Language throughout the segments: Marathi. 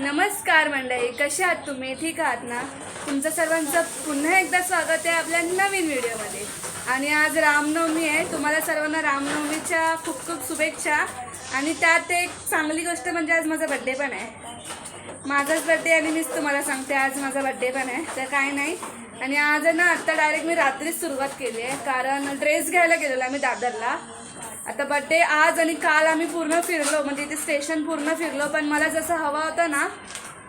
नमस्कार मंडळी कसे आहात तुम्ही? ठीक आहात ना? तुमचं सर्वांचं पुन्हा एकदा स्वागत आहे आपल्या नवीन व्हिडिओमध्ये. आणि आज रामनवमी आहे तुम्हाला सर्वांना रामनवमीच्या खूप खूप शुभेच्छा. आणि त्यात एक चांगली गोष्ट म्हणजे आज माझा बड्डे पण आहे. माझाच बड्डे आणि मीच तुम्हाला सांगते आज माझा बड्डे पण आहे तर काय नाही. आणि आज ना आत्ता डायरेक्ट मी रात्रीच सुरुवात केली आहे कारण ड्रेस घ्यायला गेलेला मी दादरला. आता बड्डे आज आणि काल आम्ही पूर्ण फिरलो म्हणजे इथे स्टेशन पूर्ण फिरलो पण मला जसं हवा होता ना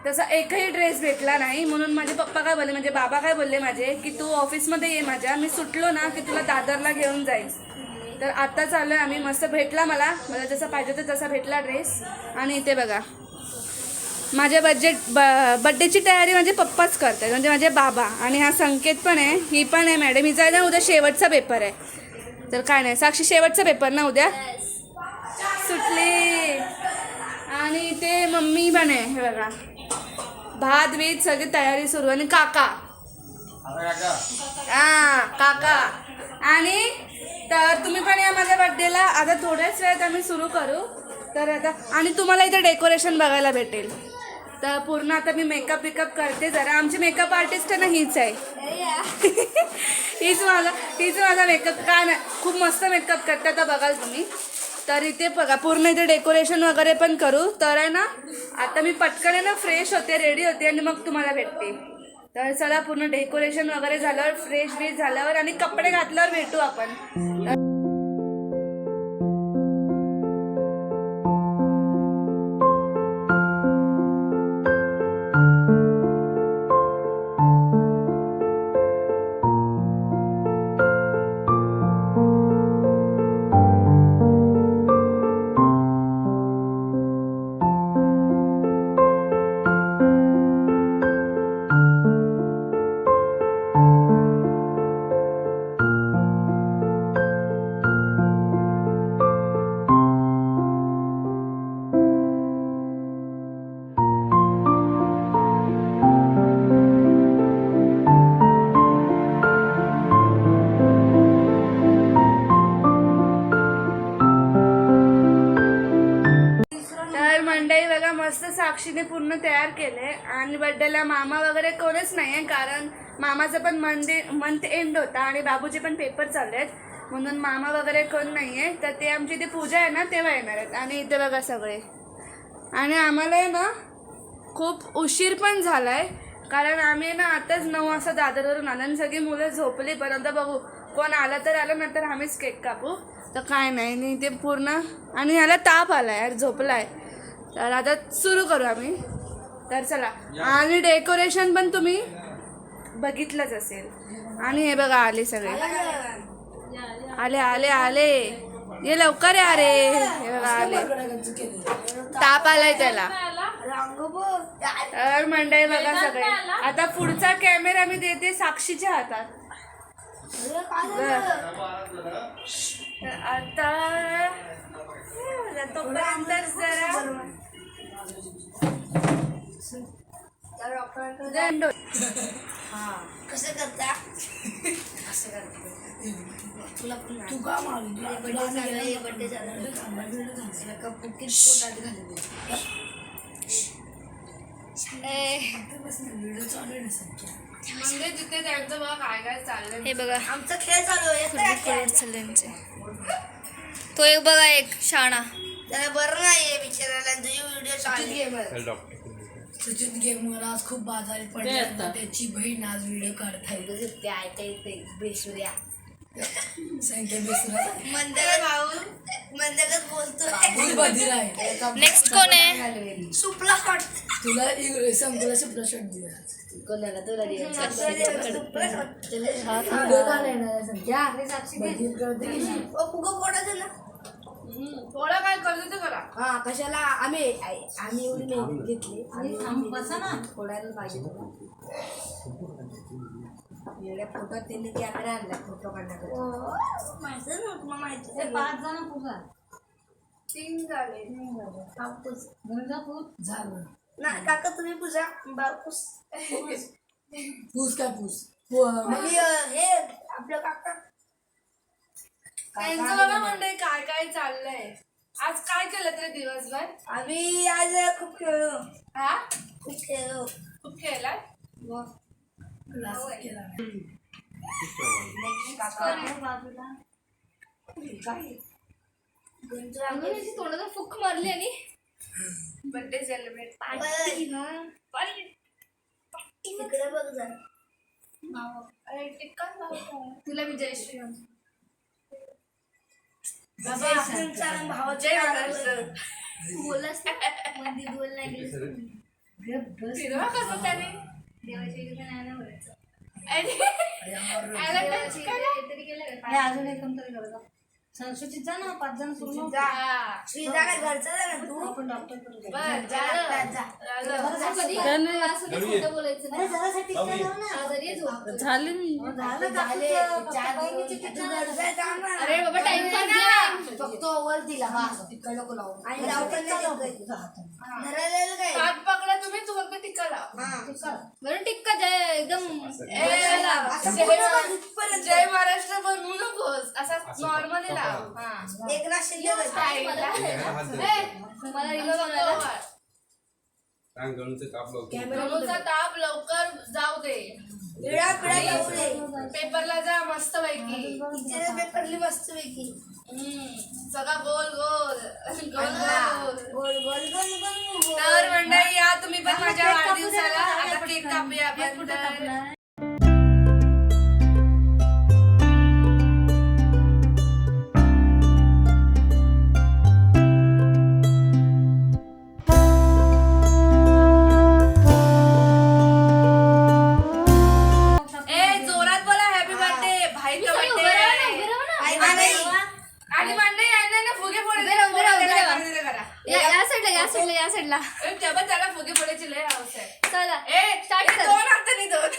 तसा एकही ड्रेस भेटला नाही. म्हणून माझे पप्पा काय बोलले म्हणजे बाबा काय बोलले माझे की तू ऑफिसमध्ये ये माझ्या मी सुटलो ना की तुला दादरला घेऊन जाईल तर आत्ता चाललो आहे आम्ही मस्त भेटला मला मला जसा पाहिजे होतं तसा भेटला ड्रेस आणि इथे बघा माझ्या बजेट ब बड्डेची तयारी माझे पप्पाच करतात म्हणजे माझे बाबा. आणि हा संकेत पण आहे ही पण आहे मॅडम हिचा ना उद्या शेवटचा पेपर आहे. तर काय नाही साक्षी शेवटचा पेपर ना उद्या? सुटली. आणि ते मम्मी पण आहे हे बघा. भात बीत सगळी तयारी सुरू. आणि काका. हा काका. आणि तर तुम्ही पण या माझ्या बड्डेला आता थोड्याच वेळात आम्ही सुरू करू. तर आता आणि तुम्हाला इथे डेकोरेशन बघायला भेटेल. तर पूर्ण आता मी मेकअप बिकअप करते जरा. आमची मेकअप आर्टिस्ट आहे ना हीच आहे. हीच माझा हीच माझा मेकअप काय नाही खूप मस्त मेकअप करते आता बघाल तुम्ही. तर इथे बघा पूर्ण इथे डेकोरेशन वगैरे पण करू. तर आहे ना आता मी पटकन आहे ना फ्रेश होते रेडी होते आणि मग तुम्हाला भेटते. तर चला पूर्ण डेकोरेशन वगैरे झाल्यावर फ्रेश बीश झाल्यावर आणि कपडे घातल्यावर भेटू आपण. साक्षीने पूर्ण तयार केले आणि बड्डेला मामा वगैरे कोणच नाही आहे कारण मामाचं पण मंडे मंथ एंड होता आणि बाबूचे पण पेपर चालले आहेत. म्हणून मामा वगैरे कोण नाही आहे. तर ते आमची इथे पूजा आहे ना तेव्हा येणार आहेत. आणि इथे बघा सगळे. आणि आम्हाला आहे ना खूप उशीर पण झाला आहे कारण आम्ही ना आताच नऊ वाजता दादरवरून आलो आणि सगळी मुलं झोपली. पण आता बघू कोण आलं तर आलं नंतर आम्हीच केक कापू. तर काय नाही आणि ते पूर्ण आणि ह्याला ताप आला यार झोपला आहे तर आता सुरू करू आम्ही. तर चला. आणि डेकोरेशन पण तुम्ही बघितलंच असेल. आणि हे बघा आले सगळे. आले आले आले ये लवकर या रे. हे बघा आले. ताप आलाय त्याला. तर मंडळी बघा सगळे. आता पुढचा कॅमेरा मी देते साक्षीच्या हातात. तर आता तोपर्यंत जरा. दंड. कसं करता? तुला तू का बर्थडे झाला पोटात हे बघा. आमचा खेळ चालू आहे. तो एक बघा एक शाणा. त्याला बरं नाही आहे बिचारायला तुझी व्हिडिओ चालू सुचित गेमर आज खूप बाजारी पडले त्याची बहीण आज व्हिडिओ काढताय. ते ऐका येते बेसुऱ्या. संख्या बेसरा मंदिरात भाऊ. मंदिरात बोलतोय. फुल बधीर आहे. नेक्स्ट कोण आहे? सुपला शॉट तुला इंग्लिश संकुला सुप्रा शॉट दिला. कोणाला? तुला सुपला शॉट व्हिडिओ काढायला येणार आहे संख्या बधीर करते की नाही? ओ फुगं पोटाचं ना थोडं काय करतो ते करा हा कशाला? आम्ही आम्ही एवढी मेहनत घेतली. आणि फोडायला पाहिजे तुला एवढ्या फोटो त्यांनी कॅमेरा आणला फोटो काढण्यासाठी. माहिती ना तुला माहिती पाच जण तीन झाले. झालं. ना काका तुम्ही पूजा. बापूस. पूस काय पूस? हो, हे आपलं काका. त्यांचं बघा मंडळी काय काय चाललंय. आज काय केलं तरी दिवसभर? आम्ही आज खूप खेळलो. हा? खूप खेळलो. खूप खेळला तोंडाला फुक मारली आणि बर्थडे सेलिब्रेट तिकडे बघ जरा. तुला मी जय नाव बोलच मध्ये बोल नाही फिरवा कसं त्याने? देवाच्या इकडे नाही ना बोलायचं. अजून एक संस्कृतीत जा ना पाच जण पूर्ण हा. श्रीजा काय घरचा आहे ना तू? आपण डॉक्टरकडे बरं, जा, झालं. जा. झालं. कधी असं ते खोटं बोलायचं नाही. जरासाठी आजारी आहे झोप. झाले झाले चार दिवस तू घरचा आहे, जा ना. अरे बाबा टाइमपास फक्त दिला. बस तिकडे नको लावू. आणि लावताना धरायला काय? हात पकडा तुम्ही तू फक्त टिक्का लाव. बरं टिक्का जय. एकदम ए, असं जय पूर्ण महा- इथपर्यंत. जय महाराष्ट्र बनवू नकोस. असा नॉर्मली लाव हा. एकनाथ शिंदे घरचा आहे. ए, मला रिलो बनवायला गणूचं काप लवकर गणूचा ताप लवकर जाऊ दे. पिळा पिळा जाऊ दे. पेपरला जा मस्त पैकी तिचे पेपरली मस्त पैकी सगळा गोल गोल. गोल गोल गोल गोल गोल गोल. गोल. तर मंडळी या तुम्ही पण माझ्या वाढदिवसाला. आता केक कापूया आपण तर. नाही. आणि मंडळी यांना ना फुगे फोडायचे उभे राहा, उभे राहा, उभे राहा. फोडायचे करा. या या साईडला या साईडला या साईडला ए, तेव्हा त्याला फुगे फोडायची लय हौस आहे. चला. ए स्टार्ट ए, कर. दोन हातांनी दोन.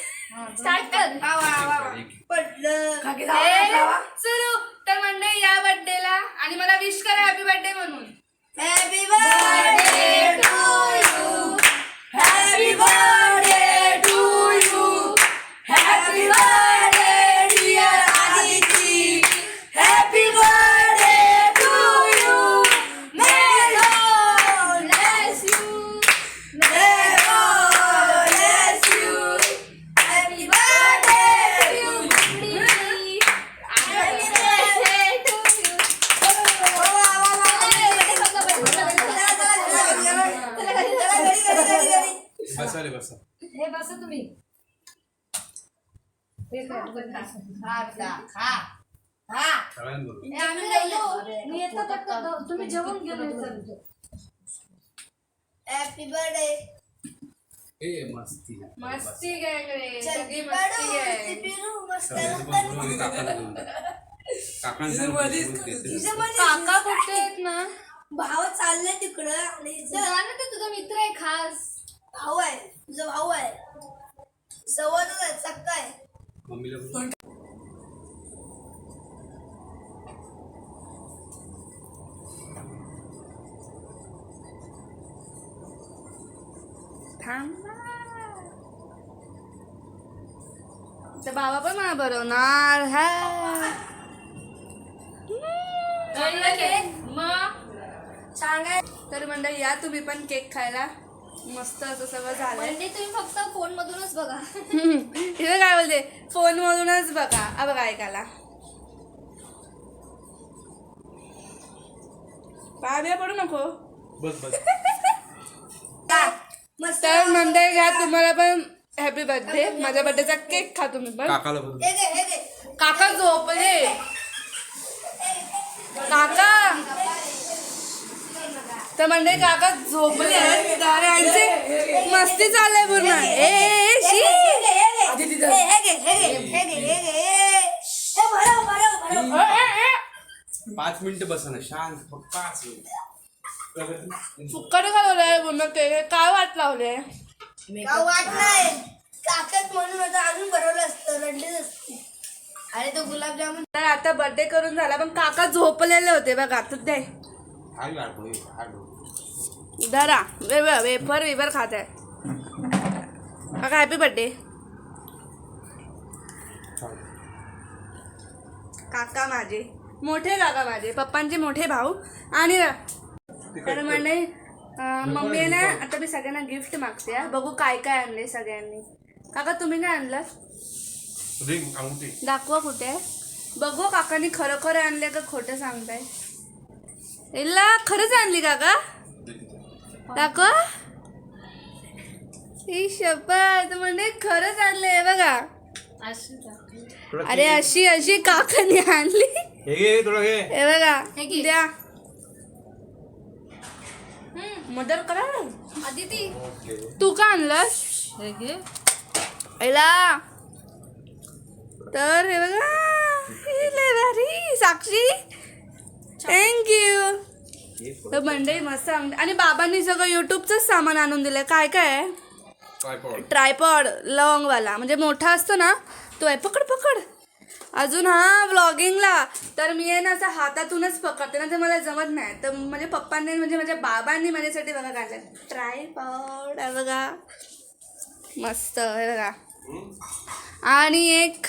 स्टार्ट कर. वा, वा, वा, वा. पडलं. ए, सुरू. तर मंडळी या बर्थडेला आणि मला विश करा हॅपी बर्थडे म्हणून. Happy birthday to you happy birthday happy birthday मस्ती काका कुठे आहेत ना? भाव चालले तिकडं आणि तुझा मित्र आहे खास. भाऊ आहे तुझा भाऊ आहे. जवळच आहे. चक्का आहे बाबा पण मला हा. सांगाय तर मंडळी या तुम्ही पण केक खायला. मस्त असं सगळं झालंय. म्हणजे तुम्ही फक्त फोन मधूनच बघा. इथं काय बोलते? फोन मधूनच बघा. आ बघा ऐकायला. पाया पडू नको. बस बस. मस्त तर मंडळी घ्या तुम्हाला पण हॅपी बर्थडे माझ्या बर्थडेचा केक खा तुम्ही पण काकाला बोलू. काका हे काका. तर म्हणजे काका झोपले. तर यांचे मस्ती चालले पूर्ण. ए पाच मिनिट बसा ना शांत पाच मिनिट फुक्कड घालवलंय पूर्ण काय वाट लावले का वाटलंय? काकत म्हणून होतं अजून भरवलं असतं रडलेच असते. अरे तो गुलाबजामुन. तर आता बर्थडे करून झाला पण काका झोपलेले होते बघा आता ते. धरा वे वे- वेफर वेफर खात आहे. काका हॅपी बर्थडे काका माझे मोठे काका माझे पप्पांचे मोठे भाऊ आणि तर म्हणे मम्मी ना आता मी सगळ्यांना गिफ्ट मागते हा. बघू काय काय आणले सगळ्यांनी. काका तुम्ही काय आणलं? रिंग अंगठी. दाखवा कुठे आहे? बघू काकांनी खरं खरं आणले का खोटं सांगताय. इल्ला खरंच आणली काका? दाखवा. ही शपथ म्हणजे खरंच आणले बघा. अरे अशी अशी काकांनी आणली. हे घे तुला घे. हे बघा द्या. मदर करा ना. अदिती. तू का आणलंस? ऐला तर हे बघा हे साक्षी. थँक्यू तर मंडई मस्त आण- आणि बाबांनी सगळं युट्यूबचंच सामान आणून दिलं काय काय? आहे ट्रायपॉड ट्रायपॉड लॉंगवाला म्हणजे मोठा असतो ना तो आहे. पकड पकड. अजून हा व्लॉगिंगला तर मी आहे ना असं हातातूनच पकडते ना तर मला जमत नाही. तर म्हणजे पप्पांनी म्हणजे माझ्या बाबांनी माझ्यासाठी बघा काढलं ट्रायपॉड आहे बघा. मस्त आहे बघा. आणि एक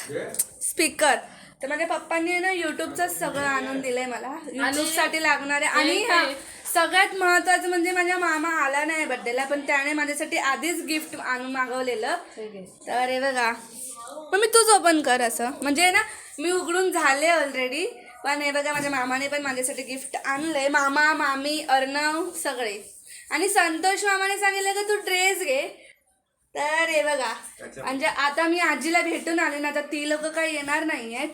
स्पीकर तर माझ्या पप्पांनी आहे ना युट्यूबचंच सगळं आणून दिलंय मला. युट्यूबसाठी लागणारे. आणि सगळ्यात महत्वाचं म्हणजे माझ्या मामा आला नाही बड्डेला पण त्याने माझ्यासाठी आधीच गिफ्ट आणून मागवलेलं. तर हे बघा. पण मी तूच ओपन कर असं. म्हणजे ना मी उघडून झाले ऑलरेडी पण हे बघा माझ्या मामाने पण माझ्यासाठी गिफ्ट आणलंय. मामा मामी अर्णव सगळे. आणि संतोष मामाने सांगितलं का तू ड्रेस घे. तर हे बघा म्हणजे आता मी आजीला भेटून आले ना आता ती लोक काही येणार नाही आहेत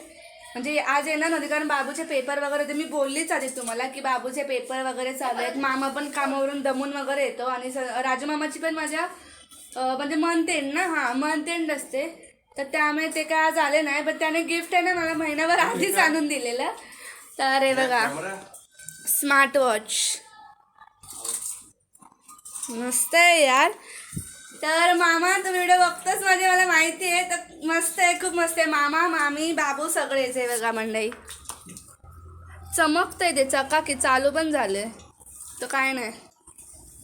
म्हणजे आज येणार नव्हते कारण बाबूचे पेपर वगैरे होते. मी बोललीच आधी तुम्हाला की बाबूचे पेपर वगैरे चालू आहेत. मामा पण कामावरून दमून वगैरे येतो. आणि स राजू मामाची पण माझ्या म्हणजे मंथ एंड ना हां मंथ एंड असते. तर त्यामुळे ते काय आज आले नाही पण त्याने गिफ्ट आहे ना मला महिनाभर आधीच आणून दिलेलं. तर हे बघा. स्मार्ट वॉच मस्त आहे यार. तर मामा तू व्हिडिओ बघतोच माझे मला माहिती आहे. तर मस्त आहे खूप मस्त आहे. मामा मामी बाबू सगळेच आहे बघा मंडई चमकतंय ते चकाकी चालू पण झाले तर काय नाही.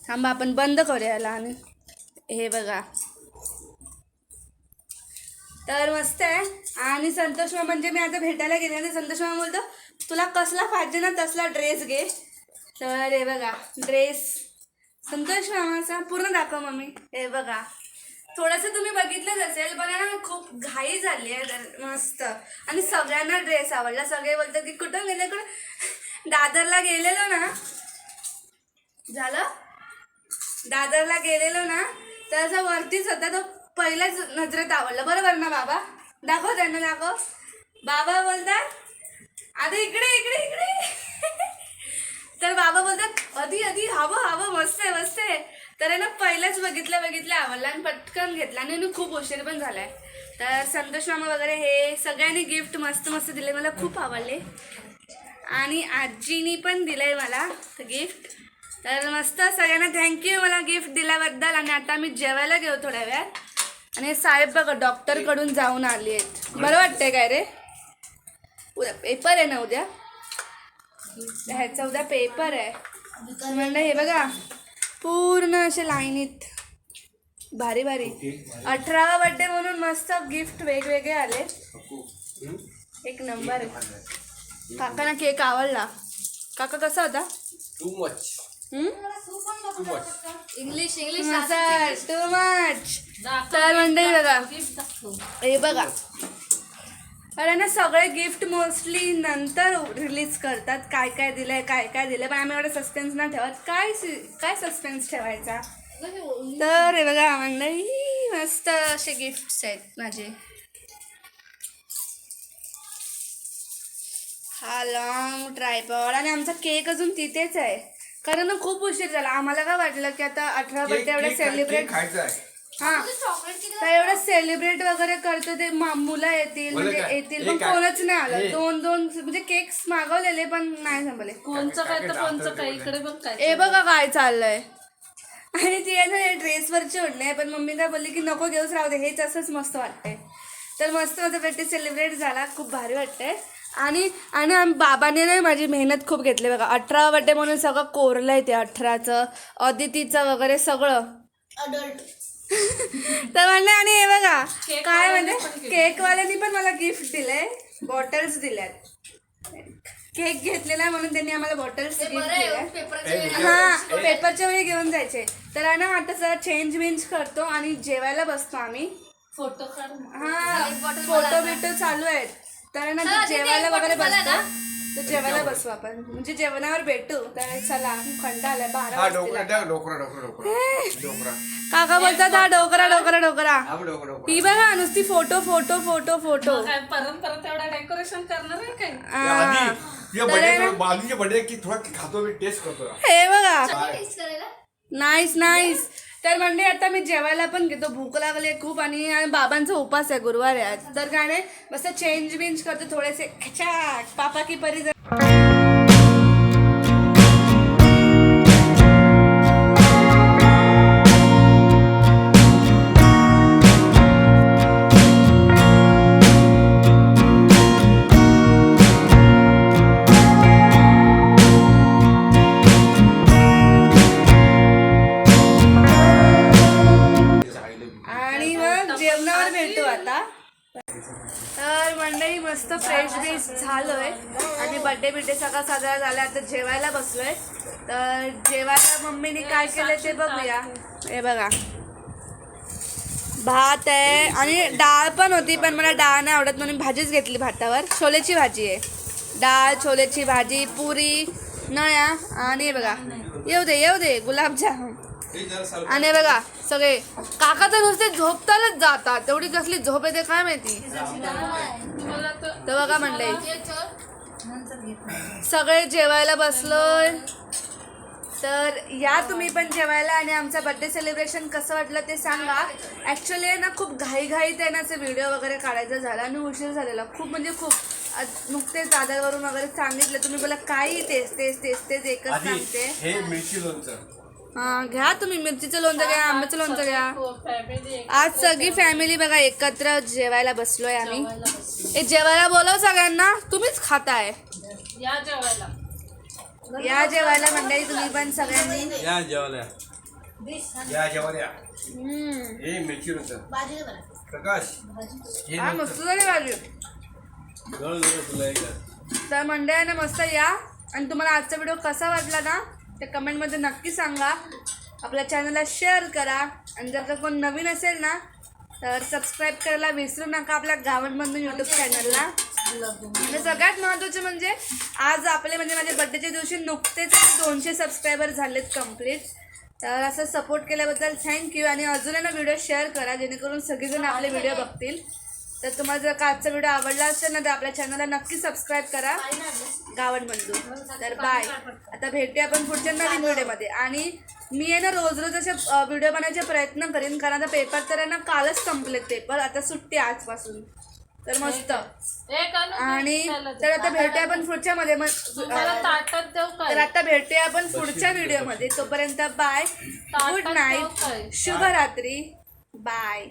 थांबा आपण बंद करूया याला आणि हे बघा. तर मस्त आहे. आणि संतोष म्हणजे मी आता भेटायला गेले आणि संतोष मामा बोलतो तुला कसला पाहिजे ना तसला ड्रेस घे. तर हे बघा ड्रेस संतोष मामाचा पूर्ण दाखव मम्मी. हे बघा. थोडंसं तुम्ही बघितलंच असेल पण ना खूप घाई झाली आहे. तर मस्त. आणि सगळ्यांना ड्रेस आवडला. सगळे बोलतात की कुठं गेले? कुठं? दादरला गेलेलो ना. झालं? दादरला गेलेलो ना. तर असं वरतीच होता तो पहिल्याच नजरेत आवडलं बरोबर ना बाबा? दाखव त्यांना दाखव. बाबा बोलतात आता इकडे इकडे इकडे. तर बाबा बोलतात अधी अधी हवं हवं मस्त आहे मस्त आहे. तर आहे ना पहिल्याच बघितलं बघितलं आवडलं आणि पटकन घेतला. आणि आणि खूप उशीर पण झालाय. तर संतोष मामा वगैरे हे सगळ्यांनी गिफ्ट मस्त मस्त दिले. मला खूप आवडले. आणि आजीनी पण दिलंय मला गिफ्ट तर मस्त सगळ्यांना थँक्यू मला गिफ्ट दिल्याबद्दल. आणि आता मी जेवायला घेऊ थोड्या वेळात. आणि साहेब बघा डॉक्टरकडून जाऊन आली आहेत. बरं वाटतंय काय रे? उद्या पेपर आहे ना उद्या? ह्याचा उद्या पेपर आहे. म्हणलं हे बघा पूर्ण असे लाईनीत भारी भारी. अठरावा बड्डे म्हणून मस्त गिफ्ट वेगवेगळे आले. एक नंबर आहे. काकांना केक आवडला. काका कसा होता? Too much English English too much तर मंडळी बघा. हे बघा. अरे ना सगळे गिफ्ट मोस्टली नंतर रिलीज करतात. काय काय दिलंय काय काय दिलंय. पण आम्ही एवढं सस्पेन्स नाही ठेवत. काय सि- काय सस्पेन्स ठेवायचा? तर हे बघा मंडळी मस्त असे गिफ्ट्स आहेत माझे. हा लॉंग ट्रायपॉड आणि आमचा केक अजून तिथेच आहे. कारण ना खूप उशीर झाला. आम्हाला काय वाटलं की आता अठरा बर्थडे एवढं सेलिब्रेट खायचं आहे. हा. तर एवढं सेलिब्रेट वगैरे करतो ते मा- मुलं येतील म्हणजे काय? येतील पण? कोणच नाही आलं. दोन दोन म्हणजे केक्स मागवलेले पण नाही संपले कोणचं काय तर कोणचं काय? इकडे बघ काय ए बघा काय चाललंय. आणि ती आहे ना ड्रेसवरची ओढणी आहे पण मम्मी काय बोलली की नको घेऊच राहू दे हेच असंच मस्त वाटतंय. तर मस्त माझा बर्थडे सेलिब्रेट झाला खूप भारी वाटतंय. आणि आणि आम- बाबाने नाही माझी मेहनत खूप घेतली बघा. अठरा बर्थडे म्हणून सगळं कोरलंय ते अठराचं अदितीचं वगैरे सगळं. तर म्हणलं आणि हे बघा काय म्हणजे केकवाल्यांनी पण मला गिफ्ट दिलंय बॉटल्स दिल्यात. केक घेतलेला आहे म्हणून त्यांनी आम्हाला बॉटल्स गिफ्ट वेळी हा पेपरच्या वेळी घेऊन जायचे. तर आहे ना आता जरा चेंज विंज करतो आणि जेवायला बसतो आम्ही. फोटो काढ हा फोटो बिटो चालू आहेत. तर ना जेवायला वगैरे बसतो. तर जेवायला बसू आपण. म्हणजे जेवणावर भेटू. तर चला कंटा आलाय बारा हा डोकरा डोकरा डोकरा काका बोलतात हा डोकरा डोकरा डोकरा. हा बघ, डोकरा डोकरा. ही बघा नुसती फोटो फोटो फोटो फोटो. काय परत परत एवढा डेकोरेशन करणार आहे काय? हा. तुझ्या बर्थडे बाजूच्या बर्थडे की थोडा खातो मी टेस्ट करतो. हे बघा. टेस्ट करायला? नाईस नाईस तर म्हणजे आता मी जेवायला पण घेतो. भूक लागली आहे खूप आणि आणि बाबांचा उपास आहे गुरुवार. आहे आज. तर काय नाही मस्त चेंज बिंज करतो थोडेसे. पापा की परी जर- आणि मग जेवणावर भेटू आता. तर मंडळी मस्त फ्रेश बीस झालोय. आणि बड्डे बिड्डे सगळा साजरा झाला आता जेवायला बसलोय. तर जेवायला मम्मीने काय केलं ते बघूया. हे बघा. भात आहे. आणि डाळ पण होती पण मला डाळ नाही आवडत म्हणून भाजीच घेतली भातावर. छोलेची भाजी आहे. डाळ छोलेची भाजी पुरी. नळ्या आणि हे बघा. येऊ दे येऊ दे. गुलाबजाम. आणि बघा सगळे काका तर नुसते झोपतानाच जातात. तेवढी कसली झोप येते काय माहिती? तर बघा म्हणलंय. सगळे जेवायला बसलोय. तर या तुम्ही पण जेवायला आणि आमचा बर्थडे सेलिब्रेशन कसं वाटलं ते सांगा. ॲक्च्युली ना खूप घाईघाईत आहे ना असं व्हिडिओ वगैरे काढायचं झालं आणि उशीर झालेला. खूप म्हणजे खूप नुकतेच दादावरून वगैरे सांगितलं. तुम्ही बोला काही तेच तेच तेच तेच एकच सांगते. घ्या तुम्ही मिरचीचं लोणचं घ्या आंब्याचं लोणचं घ्या. फॅमिली आज सगळी फॅमिली बघा एकत्र जेवायला बसलोय आम्ही. ए जेवायला बोलव सगळ्यांना तुम्हीच खाताय. या जेवायला. या जेवायला मंडळी तुम्ही पण सगळ्यांनी. या जेवायला या. जेवायला हम्म. हे मिरची लोणचं. प्रकाश हे हा मस्त झाली भाजी. तर मस्त या. आणि तुम्हाला आजचा व्हिडिओ कसा वाटला ना तर कमेंटमध्ये नक्की सांगा. आपल्या चॅनलला शेअर करा. आणि जर का कोण नवीन असेल ना तर सबस्क्राईब करायला विसरू नका आपल्या गावांमधून यूट्यूब चॅनलला आणि सगळ्यात महत्त्वाचे म्हणजे आज आपले म्हणजे माझ्या बड्डेच्या दिवशी नुकतेच दोनशे सबस्क्रायबर झालेत कंप्लीट तर असं सपोर्ट केल्याबद्दल थँक्यू आणि अजून ना व्हिडिओ शेअर करा जेणेकरून सगळेजण आपले व्हिडिओ बघतील. तर तुम्हाला जर का आजचा व्हिडिओ आवडला असेल ना तर आपल्या चॅनलला नक्की सबस्क्राईब करा. गावण बंधू. तर बाय आता भेटूया आपण पुढच्या नवीन व्हिडिओमध्ये. आणि मी आहे ना रोज रोज असे व्हिडिओ बनवायचे प्रयत्न करेन कारण आता पेपर तर आहे ना कालच संपलेत पेपर आता सुट्टी आजपासून. तर मस्त. एक आणू. तर आता भेटूया आपण पुढच्या मध्ये तर आता भेटूया आपण पुढच्या व्हिडिओमध्ये. तोपर्यंत बाय गुड नाईट? शुभरात्री. बाय